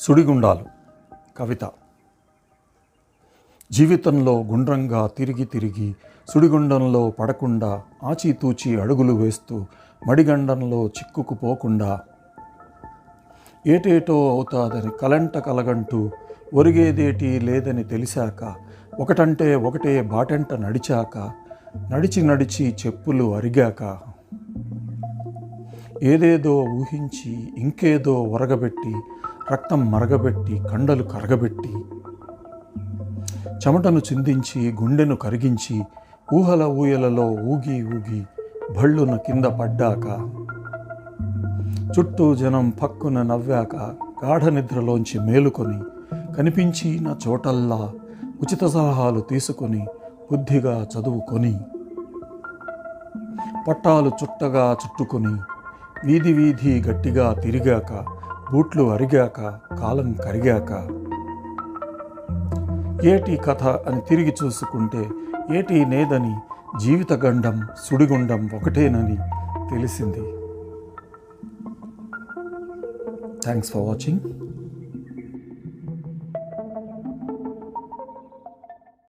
సుడిగుండాలు. కవిత. జీవితంలో గుండ్రంగా తిరిగి తిరిగి సుడిగుండంలో పడకుండా ఆచితూచి అడుగులు వేస్తూ మడిగండంలో చిక్కుకుపోకుండా ఏటేటో అవుతాదని కలంట కలగంటూ ఒరిగేదేటి లేదని తెలిసాక ఒకటంటే ఒకటే బాటంట నడిచాక నడిచి నడిచి చెప్పులు అరిగాక. ఏదేదో ఊహించి ఇంకేదో ఒరగబెట్టి రక్తం మరగబెట్టి కండలు కరగబెట్టి చెమటను చిందించి గుండెను కరిగించి ఊహల ఊయలలో ఊగి ఊగి భళ్ళున కింద పడ్డాక చుట్టూ జనం పక్కున నవ్వాక గాఢ నిద్రలోంచి మేలుకొని కనిపించిన చోటల్లా ఉచిత సలహాలు తీసుకొని బుద్ధిగా చదువుకొని పట్టాలు చుట్టగా చుట్టుకొని వీధి వీధి గట్టిగా తిరిగాక బూట్లు అరిగాక కాలం కరిగాక. ఏటి కథ అని తిరిగి చూసుకుంటే ఏటి నేదని జీవిత గండం సుడిగుండం ఒకటేనని తెలిసింది. Thanks for watching